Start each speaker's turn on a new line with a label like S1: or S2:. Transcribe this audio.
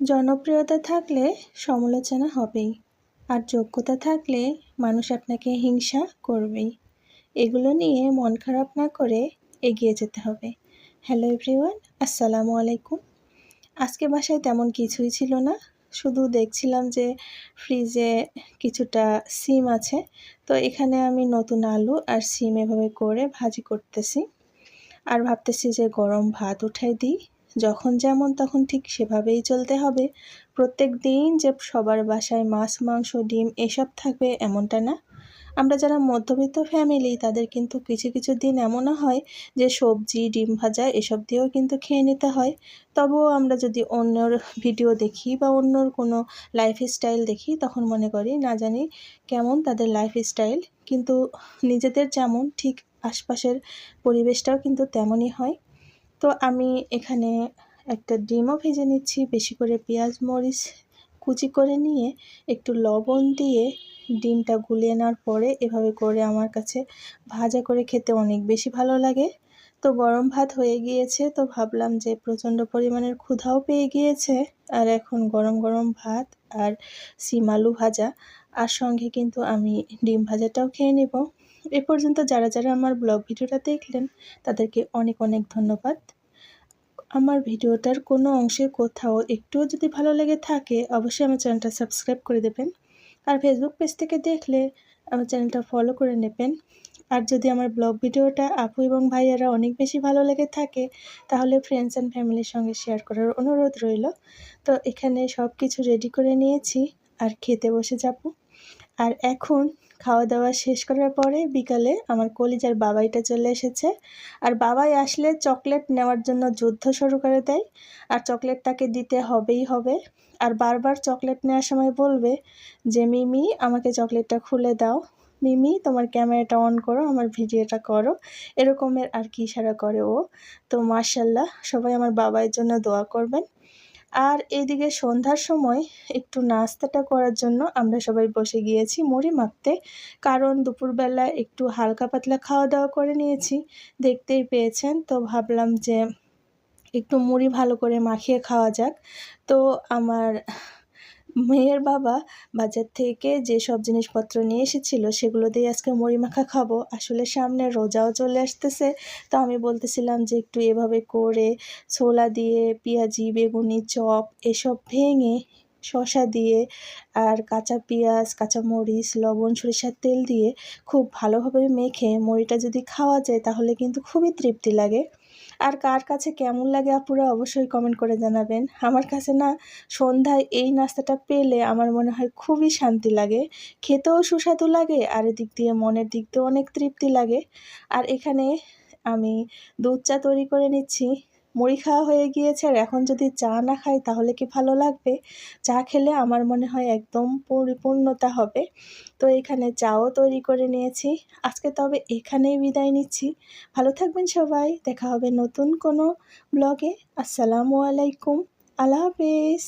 S1: জনপ্রিয়তা থাকলে সমালোচনা হবেই আর যোগ্যতা থাকলে মানুষ আপনাকে হিংসা করবেই। এগুলো নিয়ে মন খারাপ না করে এগিয়ে যেতে হবে। হ্যালো এভরিওয়ান, আসসালামু আলাইকুম। আজকে বাসায় তেমন কিছুই ছিল না। শুধু দেখছিলাম যে ফ্রিজে কিছুটা সিম আছে। তো এখানে আমি নতুন আলু আর সিম এভাবে করে ভাজি করতেছি। আর ভাবতেছি যে গরম ভাত উঠাই দিই। যখন যেমন তখন ঠিক সেভাবেই চলতে হবে। প্রত্যেক দিন যে সবার বাসায় মাছ, মাংস, ডিম এসব থাকবে এমনটা না। আমরা যারা মধ্যবিত্ত ফ্যামিলি তাদের কিন্তু কিছু কিছু দিন এমনও হয় যে সবজি, ডিম ভাজা এসব দিয়েও কিন্তু খেয়ে নিতে হয়। তবুও আমরা যদি অন্যর ভিডিও দেখি বা অন্যর কোনো লাইফ স্টাইল দেখি তখন মনে করি, না জানি কেমন তাদের লাইফ স্টাইল কিন্তু নিজেদের যেমন ঠিক আশপাশের পরিবেশটাও কিন্তু তেমনই হয়। তো আমি এখানে একটা ডিমও ভেজে নিচ্ছি। বেশি করে পেঁয়াজ, মরিচ কুচি করে নিয়ে একটু লবণ দিয়ে ডিমটা গুলিয়ে নেওয়ার পরে এভাবে করে আমার কাছে ভাজা করে খেতে অনেক বেশি ভালো লাগে। তো গরম ভাত হয়ে গিয়েছে, তো ভাবলাম যে প্রচণ্ড পরিমাণের ক্ষুধাও পেয়ে গিয়েছে। আর এখন গরম গরম ভাত আর সিম আলু ভাজা, আর সঙ্গে কিন্তু আমি ডিম ভাজাটাও খেয়ে নেব। এ পর্যন্ত যারা যারা আমার ব্লগ ভিডিওটা দেখলেন, তাদেরকে অনেক অনেক ধন্যবাদ। আমার ভিডিওটার কোনো অংশে কোথাও একটুও যদি ভালো লেগে থাকে, অবশ্যই আমার চ্যানেলটা সাবস্ক্রাইব করে দেবেন। আর ফেসবুক পেজ থেকে দেখলে আমার চ্যানেলটা ফলো করে নেবেন। আর যদি আমার ব্লগ ভিডিওটা আপু এবং ভাইয়ারা অনেক বেশি ভালো লেগে থাকে, তাহলে ফ্রেন্ডস অ্যান্ড ফ্যামিলির সঙ্গে শেয়ার করার অনুরোধ রইল। তো এখানে সব কিছু রেডি করে নিয়েছি। আর খেতে বসে যাব আর এখন খাওয়া দাওয়া শেষ করার পরে বিকালে আমার কলিজার বাবাইটা চলে এসেছে। আর বাবাই আসলে চকলেট নেওয়ার জন্য যুদ্ধ শুরু করে দেয়। আর চকলেট তাকে দিতে হবেই হবে। আর বারবার চকলেট নেওয়ার সময় বলবে যে, মিমি, আমাকে চকলেটটা খুলে দাও। মিমি, তোমার ক্যামেরাটা অন করো, আমার ভিডিওটা করো। এরকমের আর কি ইশারা করে ও। তো মার্শাল্লাহ সবাই আমার বাবাইয়ের জন্য দোয়া করবেন। আর এদিকে সন্ধ্যার সময় একটু নাস্তাটা করার জন্য আমরা সবাই বসে গিয়েছি মুড়ি মাখতে। কারণ দুপুরবেলা একটু হালকা পাতলা খাওয়া দাওয়া করে নিয়েছি। দেখতেই পেয়েছেন, তো ভাবলাম যে একটু মুড়ি ভালো করে মাখিয়ে খাওয়া যাক। তো আমার মেয়ের বাবা বাজার থেকে যে সব জিনিসপত্র নিয়ে এসেছিল, সেগুলো দিয়ে আজকে মুড়ি মাখা খাব। আসলে সামনে রোজাও চলে আসতেছে। তো আমি বলতেছিলাম যে একটু এভাবে করে ছোলা দিয়ে, পেঁয়াজি, বেগুনি, চপ এসব ভেঙে শশা দিয়ে আর কাঁচা পেঁয়াজ, কাঁচা মরিচ, লবণ, সরিষার তেল দিয়ে খুব ভালোভাবে মেখে মুড়িটা যদি খাওয়া যায় তাহলে কিন্তু খুবই তৃপ্তি লাগে। আর কার কাছে কেমন লাগে আপুরা অবশ্যই কমেন্ট করে জানাবেন। আমার কাছে না সন্ধ্যায় এই নাস্তাটা পেলে আমার মনে হয় খুবই শান্তি লাগে। খেতেও সুস্বাদু লাগে আর এদিক দিয়ে মনের দিক দিয়ে অনেক তৃপ্তি লাগে। আর এখানে আমি দুধ চা তৈরি করে নিচ্ছি। মুড়ি খাওয়া হয়ে গিয়েছে আর এখন যদি চা না খাই তাহলে কি ভালো লাগবে? চা খেলে আমার মনে হয় একদম পরিপূর্ণতা হবে। তো এখানে চাও তৈরি করে নিয়েছি। আজকে তবে এখানেই বিদায় নিচ্ছি। ভালো থাকবেন সবাই। দেখা হবে নতুন কোনো ব্লগে। আসসালামু আলাইকুম। আল্লাহ হাফেজ।